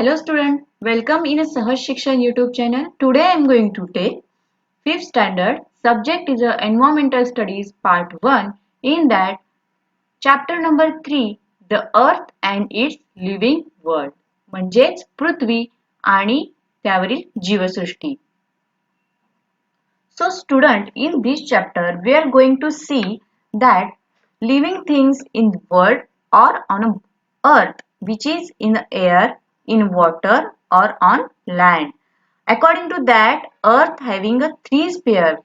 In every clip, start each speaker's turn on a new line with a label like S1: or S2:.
S1: Hello student, welcome in a Sahaj Shikshan YouTube channel. Today I am going to take 5th standard subject is a environmental studies part 1 in that chapter number 3 the earth and its living world म्हणजेच पृथ्वी आणि त्यावरील जीवसृष्टी. So student in this chapter we are going to see that living things in world or on a earth which is in the air in water or on land. According to that, earth having a three sphere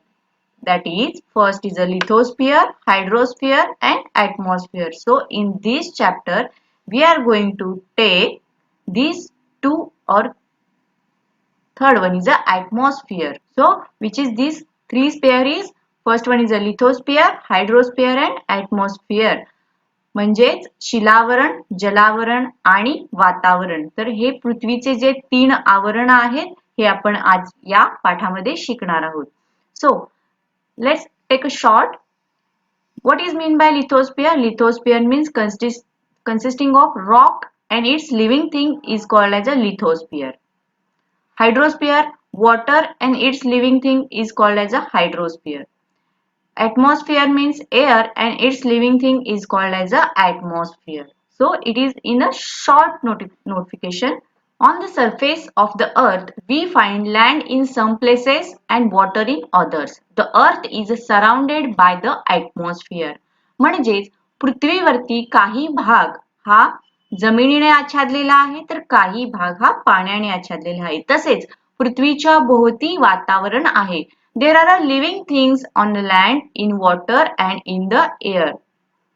S1: that is first is a lithosphere, hydrosphere and atmosphere. So in this chapter, we are going to take these two or third one is a atmosphere. So which is this three sphere is first one is a lithosphere, hydrosphere and atmosphere. म्हणजेच शिलावरण जलावरण आणि वातावरण. तर हे पृथ्वीचे जे तीन आवरण आहेत हे आपण आज या पाठामध्ये शिकणार आहोत. So let's take a short what is mean by lithosphere lithosphere means consisting of rock and its living thing is called as a lithosphere hydrosphere water and its living thing is called as a hydrosphere Atmosphere means air and its living thing is called as a atmosphere. So it is in a short noti notification. On the surface of the earth, we find land in some places and water in others. The earth is surrounded by the atmosphere. म्हणजेच पृथ्वीवरती काही भाग हा जमिनीने आच्छादलेला आहे तर काही भाग हा पाण्याने आच्छादलेला आहे तसेच पृथ्वीच्या भोवती वातावरण आहे there are are living things on the land in water and in the air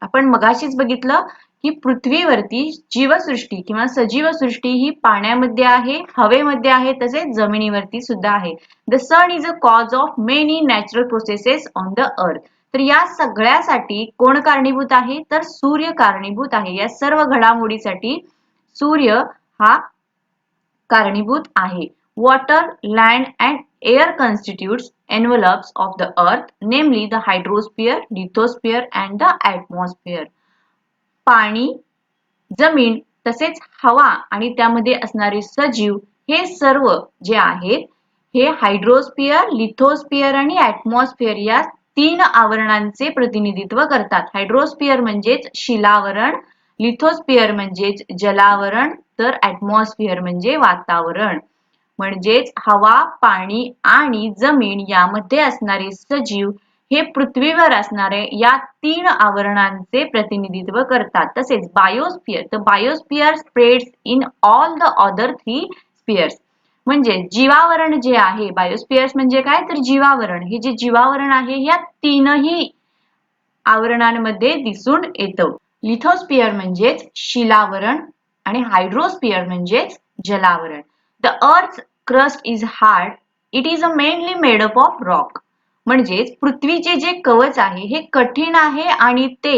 S1: आपण मगाशीच बघितलं की पृथ्वीवरती जीवसृष्टी किंवा सजीव सृष्टी ही पाण्यामध्ये आहे हवेमध्ये आहे तसेच जमिनीवरती सुद्धा आहे. The sun is a cause of many natural processes on the earth तर या सगळ्यासाठी कोण कारणीभूत आहे? तर सूर्य कारणीभूत आहे. या सर्व घडामोडीसाठी सूर्य हा कारणीभूत आहे. Water land and air constitutes envelopes of the earth namely the hydrosphere, lithosphere and the atmosphere. पाणी जमीन तसेच हवा आणि त्यामध्ये असणारे सजीव हे सर्व जे आहेत हे हायड्रोस्पियर लिथोस्पियर आणि ऍटमॉस्फिअर या तीन आवरणांचे प्रतिनिधित्व करतात हायड्रोस्पियर म्हणजेच शिलावरण लिथोस्पियर म्हणजेच जलावरण तर ऍटमॉस्फिअर म्हणजे वातावरण म्हणजेच हवा पाणी आणि जमीन यामध्ये असणारे सजीव हे पृथ्वीवर असणारे या तीन आवरणांचे प्रतिनिधित्व करतात. तसेच बायोस्पियर तर biosphere spreads in all the other three spheres म्हणजे जीवावरण जे आहे बायोस्पियर्स म्हणजे काय? तर जीवावरण. हे जे जीवावरण आहे या तीनही आवरणांमध्ये दिसून येतं. लिथोस्पियर म्हणजेच शिलावरण आणि हायड्रोस्पियर म्हणजेच जलावरण. The earth crust is hard it is a mainly made up of rock. म्हणजेच पृथ्वीचे जे कवच आहे हे कठीण आहे आणि ते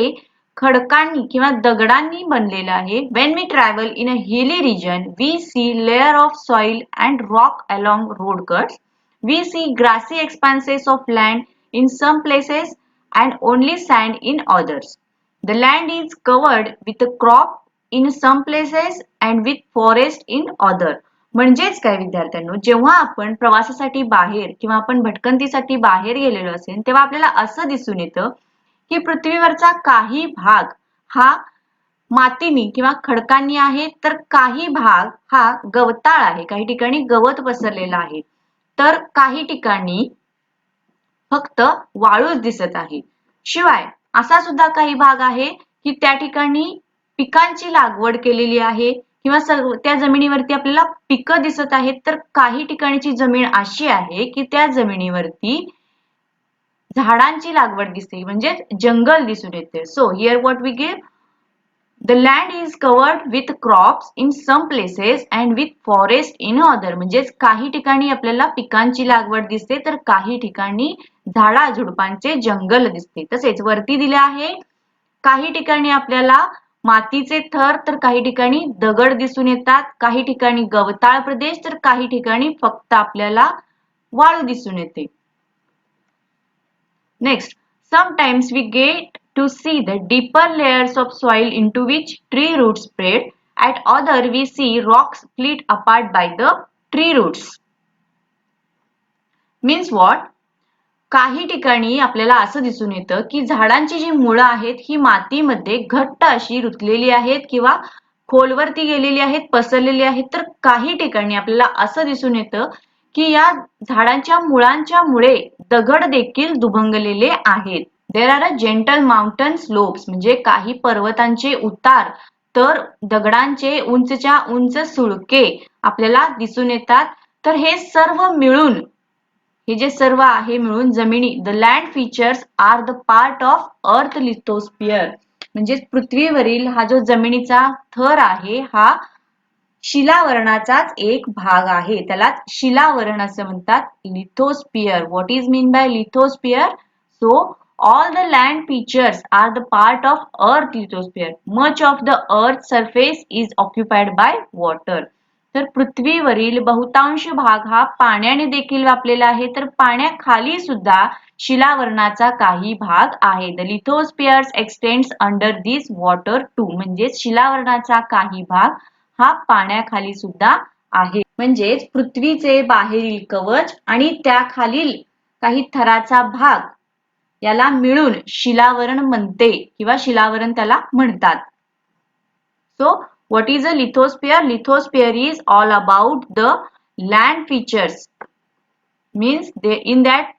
S1: खडकांनी किंवा दगडांनी बनलेलं आहे. When we travel in a hilly region we see layer of soil and rock along road cuts we see grassy expanses of land in some places and only sand in others the land is covered with crop in some places and with forest in other म्हणजेच काय विद्यार्थ्यांनो जेव्हा आपण प्रवासासाठी बाहेर किंवा आपण भटकंतीसाठी बाहेर गेलेलो असेल तेव्हा आपल्याला असं दिसून येतं की पृथ्वीवरचा काही भाग हा मातीनी किंवा खडकांनी आहे तर काही भाग हा गवताळ आहे काही ठिकाणी गवत पसरलेला आहे. तर काही ठिकाणी फक्त वाळूच दिसत आहे. शिवाय असा सुद्धा काही भाग आहे की त्या ठिकाणी पिकांची लागवड केलेली आहे किंवा त्या जमिनीवरती आपल्याला पिकं दिसत आहेत तर काही ठिकाणची जमीन अशी आहे की त्या जमिनीवरती झाडांची लागवड दिसते म्हणजे जंगल दिसून येते. So here what we give the land is covered with crops in some places and with forest in other म्हणजेच काही ठिकाणी आपल्याला पिकांची लागवड दिसते तर काही ठिकाणी झाडा झुडपांचे जंगल दिसते. तसेच वरती दिले आहे काही ठिकाणी आपल्याला मातीचे थर तर काही ठिकाणी दगड दिसून येतात काही ठिकाणी गवताळ प्रदेश तर काही ठिकाणी फक्त आपल्याला वाळू दिसून येते. Next sometimes we get to see the deeper layers of soil into which tree root spread at other we see rocks split apart by the tree roots means what काही ठिकाणी आपल्याला असं दिसून येतं की झाडांची जी मुळं आहेत ही मातीमध्ये घट्ट अशी रुतलेली आहेत किंवा खोलवरती गेलेली आहेत पसरलेली आहेत. तर काही ठिकाणी आपल्याला असं दिसून येतं की या झाडांच्या मुळांच्या मुळे दगड देखील दुभंगलेले आहेत. There are a gentle mountain slopes म्हणजे काही पर्वतांचे उतार तर दगडांचे उंचच्या उंच सुळके आपल्याला दिसून येतात. तर हे सर्व मिळून हे जे सर्व आहे मिळून जमिनी the land features are the part of earth lithosphere म्हणजे पृथ्वीवरील हा जो जमिनीचा थर आहे हा शिलावरणाचाच एक भाग आहे. त्याला शिलावरण असं म्हणतात. Lithosphere what is mean by lithosphere so all the land features are the part of earth lithosphere much of the earth surface is occupied by water तर पृथ्वीवरील बहुतांश भाग हा पाण्याने देखील व्यापलेला आहे. तर पाण्याखाली सुद्धा शिलावरणाचा काही भाग आहे. The lithospheres extends under this water too म्हणजे शिलावरणाचा काही भाग हा पाण्याखाली सुद्धा आहे. म्हणजेच पृथ्वीचे बाहेरील कवच आणि त्याखालील काही थराचा भाग याला मिळून शिलावरण म्हणते किंवा शिलावरण त्याला म्हणतात. So what is a lithosphere? Lithosphere is all about the land features. Means they, in that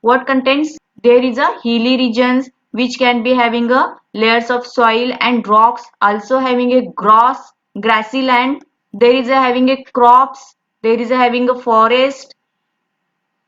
S1: what contains? There is a hilly regions which can be having a layers of soil and rocks also having a grass grassy land. There is a having a crops there is a having a forest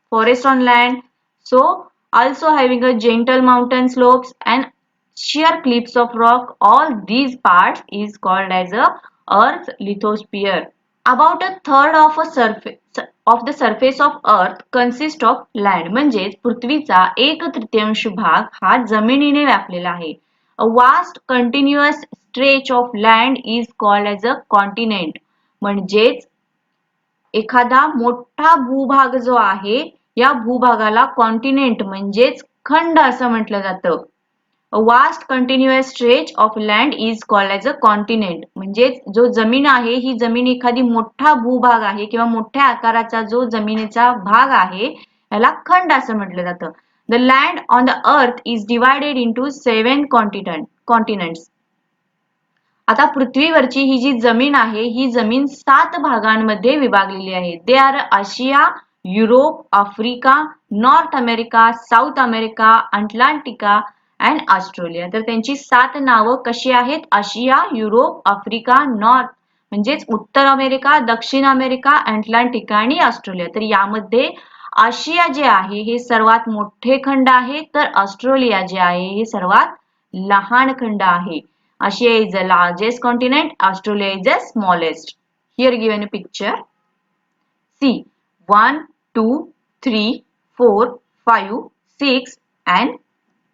S1: forest on land. So also having a gentle mountain slopes and sheer cliffs of rock all these parts is called as a earth lithosphere about a third of a surface of the surface of earth consist of land म्हणजेच पृथ्वीचा एक तृतीयांश भाग हा जमिनीने व्यापलेला आहे a vast continuous stretch of land is called as a continent म्हणजेच एखादा मोठा भूभाग जो आहे या भूभागाला कॉन्टिनेंट म्हणजेच खंड असं म्हटलं जातं a vast continuous stretch of land is called as a continent म्हणजे जो जमीन आहे ही जमीन एखादी मोठा भूभाग आहे किंवा मोठ्या आकाराचा जो जमिनीचा भाग आहे याला खंड असं म्हटलं जातं. The land on the earth is divided into seven continent continents आता पृथ्वीवरची ही जी जमीन आहे ही जमीन सात भागांमध्ये विभागलेली आहे. They are Asia Europe Africa North America South America Antarctica and Australia. तर त्यांची सात नावं कशी आहेत? आशिया युरोप आफ्रिका नॉर्थ म्हणजेच उत्तर अमेरिका दक्षिण अमेरिका अटलांटिक आणि ऑस्ट्रेलिया. तर यामध्ये आशिया जे आहे हे सर्वात मोठे खंड आहे. तर ऑस्ट्रेलिया जे आहे हे सर्वात लहान खंड आहे. Asia is a largest continent Australia is a smallest here given a picture see one two three four five six and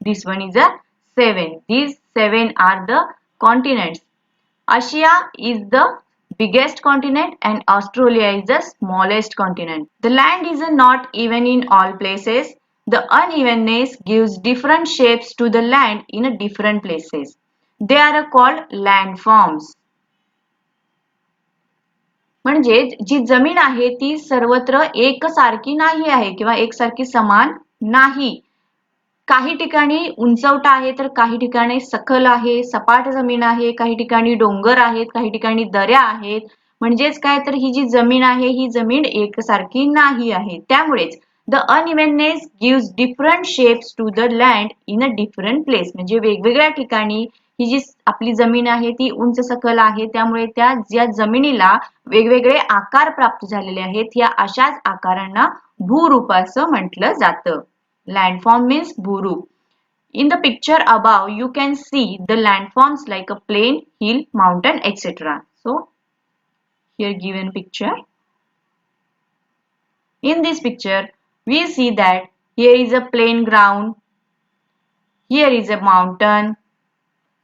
S1: This one is a 7. These 7 are the continents. Asia is the biggest continent and Australia is the smallest continent. The land is not even in all places. The unevenness gives different shapes to the land in different places. They are called landforms. म्हणजे जी जमीन आहे ती सर्वत्र एकसारखी नाही आहे किंवा एकसारखी समान नाही काही ठिकाणी उंचवटा आहे तर काही ठिकाणी सखल आहे सपाट जमीन आहे काही ठिकाणी डोंगर आहेत काही ठिकाणी दऱ्या आहेत. म्हणजेच काय? तर ही जी जमीन आहे ही जमीन एकसारखी नाही आहे. त्यामुळेच the unevenness gives different shapes to the land in a different place म्हणजे वेगवेगळ्या ठिकाणी ही जी आपली जमीन आहे ती उंच सकल आहे. त्यामुळे त्या ज्या जमिनीला वेगवेगळे आकार प्राप्त झालेले आहेत या अशाच आकारांना भूरूप असं म्हटलं जातं. Landform means buru. In the picture above you can see the landforms like a plain hill mountain etc so here given picture. In this picture we see that here is a plain ground here is a mountain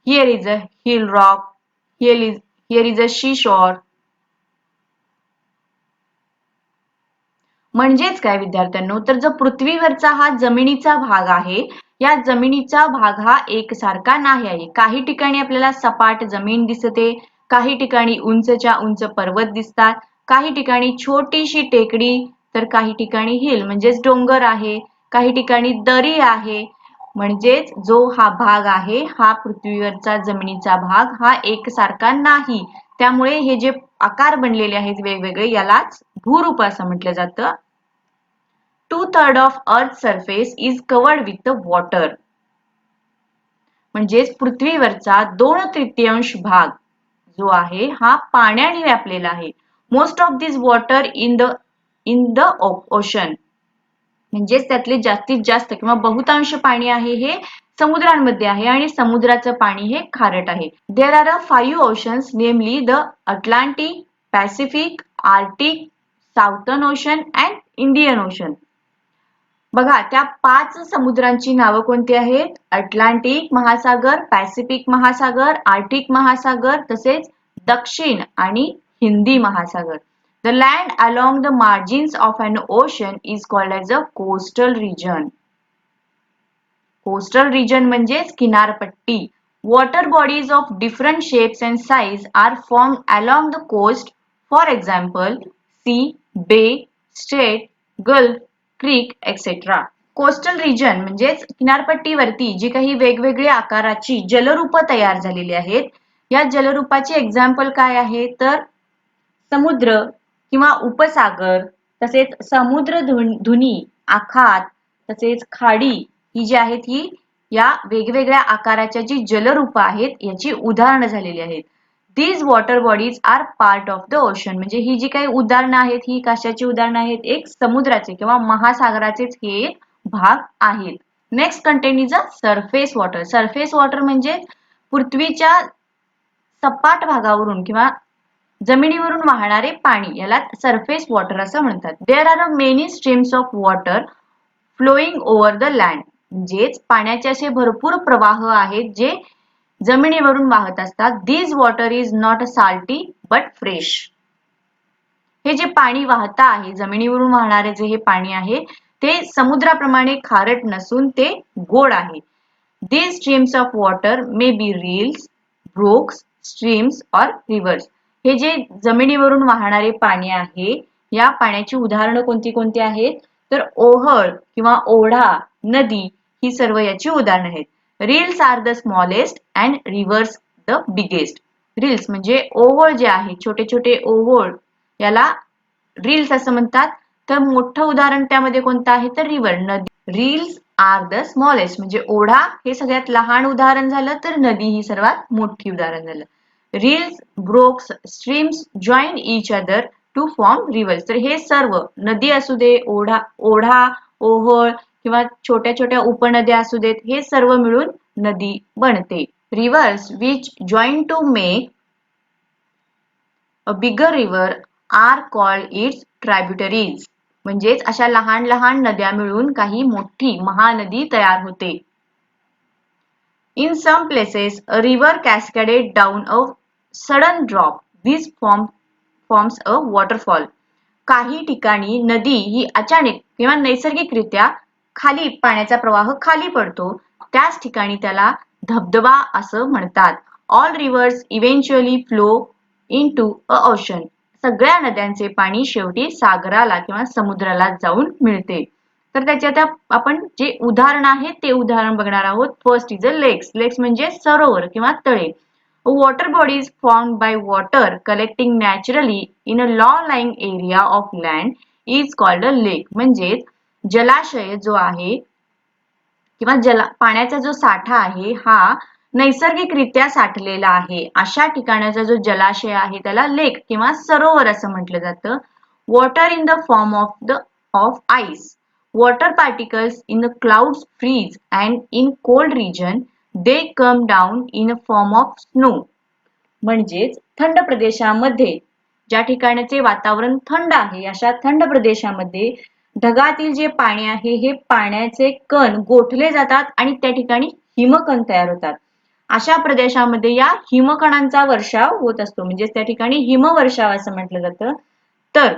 S1: here is a hill rock here is here is a seashore म्हणजेच काय विद्यार्थ्यांनो? तर जो पृथ्वीवरचा हा जमिनीचा भाग आहे या जमिनीचा भाग हा एकसारखा नाही आहे. काही ठिकाणी आपल्याला सपाट जमीन दिसते काही ठिकाणी उंचच्या उंच पर्वत दिसतात काही ठिकाणी छोटीशी टेकडी तर काही ठिकाणी हिल म्हणजेच डोंगर आहे काही ठिकाणी दरी आहे. म्हणजेच जो हा भाग आहे हा पृथ्वीवरचा जमिनीचा भाग हा एकसारखा नाही. त्यामुळे हे जे आकार बनलेले आहेत वेगवेगळे यालाच भूरूप असं म्हटलं जातं. Two third of earth surface is covered with water म्हणजेच पृथ्वीवरचा दोन तृतीयांश भाग जो आहे हा पाण्याने व्यापलेला आहे. Most of this water in the in the ocean म्हणजेच त्यातले जास्तीत जास्त किंवा बहुतांश पाणी आहे हे समुद्रांमध्ये आहे आणि समुद्राचं पाणी हे खारट आहे. There are a five oceans namely the Atlantic Pacific Arctic Southern ocean and Indian ocean बघा त्या पाच समुद्रांची नावं कोणती आहेत? अटलांटिक महासागर पॅसिफिक महासागर आर्टिक महासागर तसेच दक्षिण आणि हिंदी महासागर. The land along the margins of an ocean is called as a coastal region coastal region म्हणजेच किनारपट्टी. Water bodies of different shapes and size are form along the coast for example sea bay strait gulf creek etcetera coastal region म्हणजेच किनारपट्टीवरती जी काही वेगवेगळ्या आकाराची जलरूप तयार झालेली आहेत या जलरूपाचे एक्झाम्पल काय आहे? तर समुद्र किंवा उपसागर तसेच समुद्र धुनी आखात तसेच खाडी ही जी आहेत ही या वेगवेगळ्या आकाराच्या जी जलरूप आहेत याची उदाहरणं झालेली आहेत. These water bodies are part of the ocean म्हणजे ही जी काही उदाहरणं आहेत ही कशाची उदाहरणं आहेत एक समुद्राचे किंवा महासागराचेच हे भाग आहेत. Next content is a surface water surface water म्हणजे पृथ्वीच्या सपाट भागावरून किंवा जमिनीवरून वाहणारे पाणी याला सरफेस वॉटर असं म्हणतात. There are a many streams of water flowing over the land म्हणजेच पाण्याचे असे भरपूर प्रवाह आहेत जे जमिनीवरून वाहत असतात. This water is not a salty but fresh हे जे पाणी वाहता आहे जमिनीवरून वाहणारे जे हे पाणी आहे ते समुद्राप्रमाणे खारट नसून ते गोड आहे. This streams of water may be rills brooks streams और रिव्हर्स हे जे जमिनीवरून वाहणारे पाणी आहे या पाण्याची उदाहरणं कोणती कोणती आहेत? तर ओहळ किंवा ओढा नदी ही सर्व याची उदाहरणं आहेत. Rills are the smallest and rivers the biggest rills म्हणजे ओवळ जे आहे छोटे छोटे ओवळ याला रील्स असं म्हणतात. तर मोठं उदाहरण त्यामध्ये कोणतं आहे? तर रिव्हर नदी. रील्स आर द स्मॉलेस्ट म्हणजे ओढा हे सगळ्यात लहान उदाहरण झालं तर नदी ही सर्वात मोठी उदाहरण झालं. Rills brooks streams join each other to form rivers तर हे सर्व नदी असू दे ओढा ओढा ओहळ किंवा छोट्या छोट्या उपनद्या असू देत हे सर्व मिळून नदी बनते. Rivers which join to make a bigger river are called its tributaries म्हणजेच अशा लहान लहान नद्या मिळून काही मोठी महानदी तयार होते. In some places a river cascaded down a sudden drop this form forms a waterfall काही ठिकाणी नदी ही अचानक किंवा नैसर्गिकरित्या खाली पाण्याचा प्रवाह खाली पडतो. त्याच ठिकाणी त्याला धबधबा असं म्हणतात. All rivers eventually flow into a ocean सगळ्या नद्यांचे पाणी शेवटी सागराला किंवा समुद्राला जाऊन मिळते. तर त्याच्यात आपण जे उदाहरण आहे ते उदाहरण बघणार आहोत. First is a lakes lakes म्हणजे सरोवर किंवा तळे. Water bodies form by water collecting naturally in a low lying area of land is called a lake म्हणजेच जलाशय जो आहे किंवा जला पाण्याचा जो साठा आहे हा नैसर्गिकरित्या साठलेला आहे. अशा ठिकाणाचा जो जलाशय आहे त्याला लेक किंवा सरोवर असं म्हटलं जातं. Water in the form of the of ice water particles in the clouds freeze and in cold region they come down in a form of snow म्हणजेच थंड प्रदेशामध्ये ज्या ठिकाणाचे वातावरण थंड आहे अशा थंड प्रदेशामध्ये ढगातील जे पाणी आहे हे पाण्याचे कण गोठले जातात आणि त्या ठिकाणी हिमकण तयार होतात. अशा प्रदेशामध्ये या हिमकणांचा वर्षाव होत असतो. म्हणजे त्या ठिकाणी हिमवर्षाव असं म्हटलं जातं. तर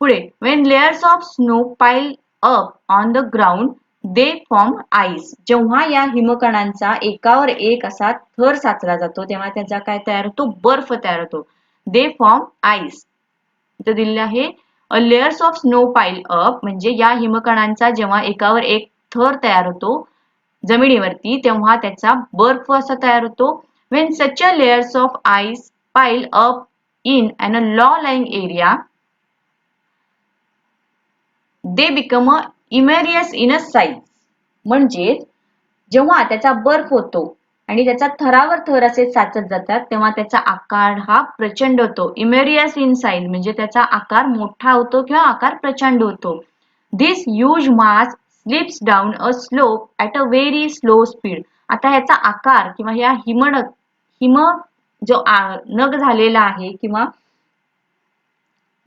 S1: पुढे when layers of snow pile up on the ground they form ice जेव्हा या हिमकणांचा एकावर एक असा थर साचला जातो तेव्हा त्याचा काय तयार होतो? बर्फ तयार होतो. दे फॉर्म आईस इथं दिलेलं आहे a layers of snow pile up म्हणजे या हिमकणांचा जेव्हा एकावर एक थर तयार होतो जमिनीवरती तेव्हा त्याचा बर्फ असा तयार होतो. When such a layers of ice pile up in an a low lying area they become a enormous in a size म्हणजेच जेव्हा त्याचा बर्फ होतो आणि त्याचा थरावर थर असे साचत जातात तेव्हा त्याचा आकार हा प्रचंड होतो. इमेरियस इन साईज म्हणजे त्याचा आकार मोठा होतो किंवा आकार प्रचंड होतो. This huge mass slips down a slope at a very slow speed आता ह्याचा आकार किंवा ह्या हिमन हिम जो नग झालेला आहे किंवा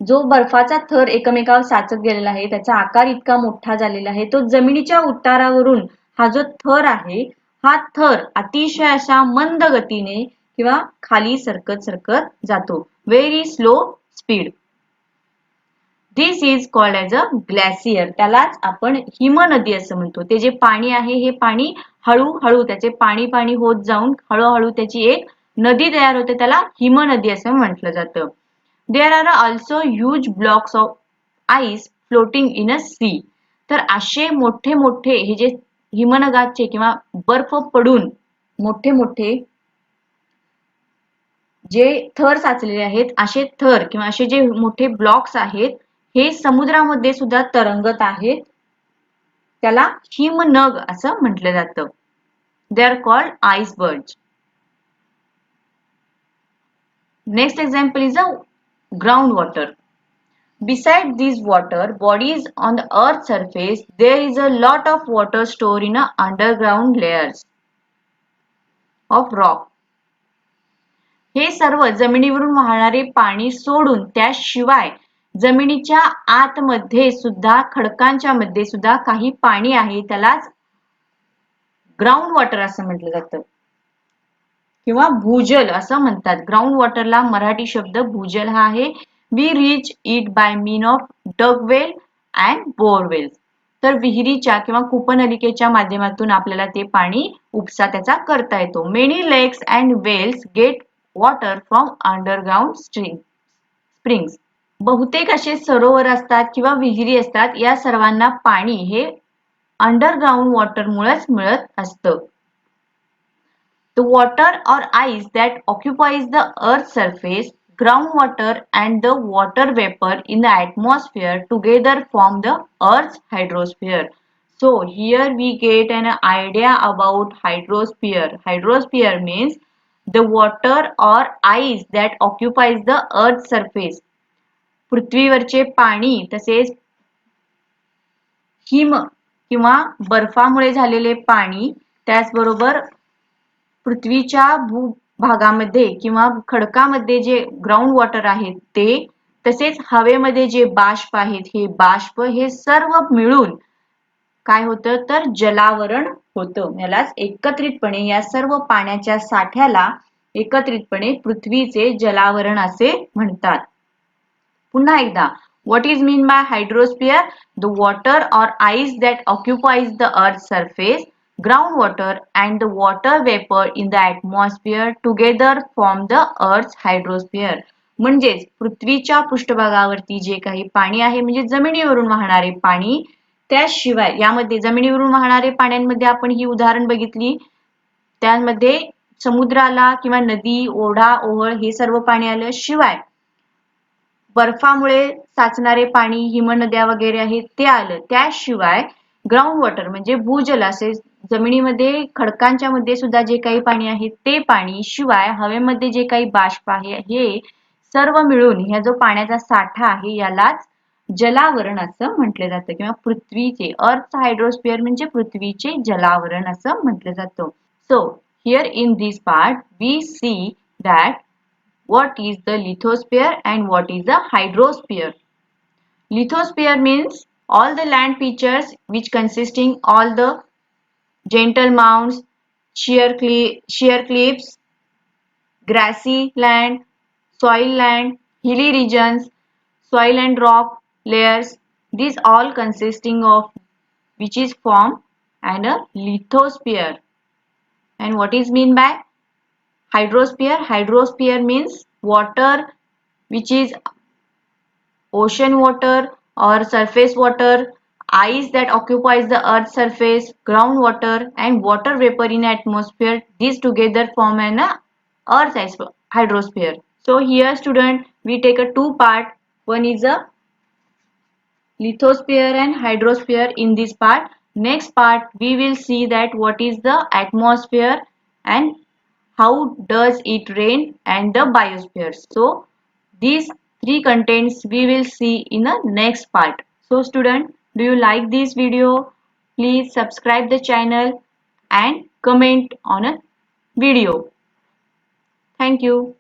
S1: जो बर्फाचा थर एकमेकावर साचत गेलेला आहे त्याचा आकार इतका मोठा झालेला आहे तो जमिनीच्या उतारावरून हा जो थर आहे हा थर अतिशय अशा मंद गतीने किंवा खाली सरकत सरकत जातो. Very slow speed this is called as a glacier त्यालाच आपण हिमनदी असं म्हणतो. ते जे पाणी आहे हे पाणी हळूहळू त्याचे पाणी पाणी होत जाऊन हळूहळू त्याची एक नदी तयार होते. त्याला हिमनदी असं म्हटलं जातं. There are also huge blocks of ice floating in a sea तर असे मोठे मोठे हे जे हिमनगाचे किंवा बर्फ पडून मोठे मोठे जे थर साचलेले आहेत असे थर किंवा असे जे मोठे ब्लॉक्स आहेत हे समुद्रामध्ये सुद्धा तरंगत आहेत. त्याला हिमनग असं म्हटलं जातं. They are called iceberg next example is a ground water Beside these water bodies on the earth surface, there is a lot of water stored in a underground layers of rock. हे सर्व जमिनीवरून वाहणारे पाणी सोडून त्याशिवाय जमिनीच्या आतमध्ये सुद्धा खडकांच्या मध्ये सुद्धा काही पाणी आहे त्यालाच ग्राउंड वॉटर असं म्हटलं जातं. किंवा भूजल असं म्हणतात. ग्राउंड वॉटरला मराठी शब्द भूजल हा आहे. We reach it by mean of dug well and borewell तर विहिरीच्या किंवा कूपनलिकेच्या माध्यमातून आपल्याला ते पाणी उपसा त्याचा करता येतो. Many lakes and wells get water from underground string springs बहुतेक असे सरोवर असतात किंवा विहिरी असतात या सर्वांना पाणी हे अंडरग्राउंड वॉटरमुळेच मिळत असतं. The water or ice that occupies the earth surface groundwater and the water vapor in the atmosphere together form the earth's hydrosphere so here we get an idea about hydrosphere hydrosphere means the water or ice that occupies the earth's surface पृथ्वीवरचे पाणी तसेच हिम किंवा बर्फामुळे झालेले पाणी त्याचबरोबर पृथ्वीच्या भू भागामध्ये किंवा खडकामध्ये जे ग्राउंड वॉटर आहे ते तसेच हवेमध्ये जे बाष्प आहेत हे बाष्प हे सर्व मिळून काय होतं? तर जलावरण होतं. यालाच एकत्रितपणे या सर्व पाण्याच्या साठ्याला एकत्रितपणे पृथ्वीचे जलावरण असे म्हणतात. पुन्हा एकदा what is mean by hydrosphere? The water or ice that occupies the earth's surface groundwater and the water vapor in the atmosphere together form the earth's hydrosphere. म्हणजेच पृथ्वीच्या पृष्ठभागावरती जे काही पाणी आहे म्हणजे जमिनीवरून वाहणारे पाणी त्याशिवाय यामध्ये जमिनीवरून वाहणारे पाण्यांमध्ये आपण ही उदाहरण बघितली. त्यामध्ये समुद्राला किंवा नदी ओढा ओहळ हे सर्व पाणी आलं. शिवाय बर्फामुळे साचणारे पाणी हिमनद्या वगैरे आहेत ते आलं. त्याशिवाय ग्राउंड वॉटर म्हणजे भूजल असे जमिनीमध्ये खडकांच्या मध्ये सुद्धा जे काही पाणी आहे ते पाणी शिवाय हवेमध्ये जे काही बाष्प आहे हे सर्व मिळून ह्या जो पाण्याचा साठा आहे यालाच जलावरण असं म्हटलं जातं किंवा पृथ्वीचे अर्थ हायड्रोस्पियर म्हणजे पृथ्वीचे जलावरण असं म्हटलं जातं so here in this part we see that what is the lithosphere and what is the hydrosphere. Lithosphere means all the land features which consisting all the gentle mounds, sheer, cliffs, grassy land, soil land, hilly regions, soil and rock layers, these all consisting of which is form and a lithosphere. And what is mean by hydrosphere? Hydrosphere means water which is ocean water or surface water, ice that occupies the earth's surface, groundwater and water vapor in atmosphere. These together form an uh, earth hydrosphere. So here student we take a two part. One is a lithosphere and hydrosphere in this part. Next part we will see that what is the atmosphere and how does it rain and the biosphere. So these three contents we will see in the next part. So student do you like this video? Please subscribe the channel and comment on a video. Thank you.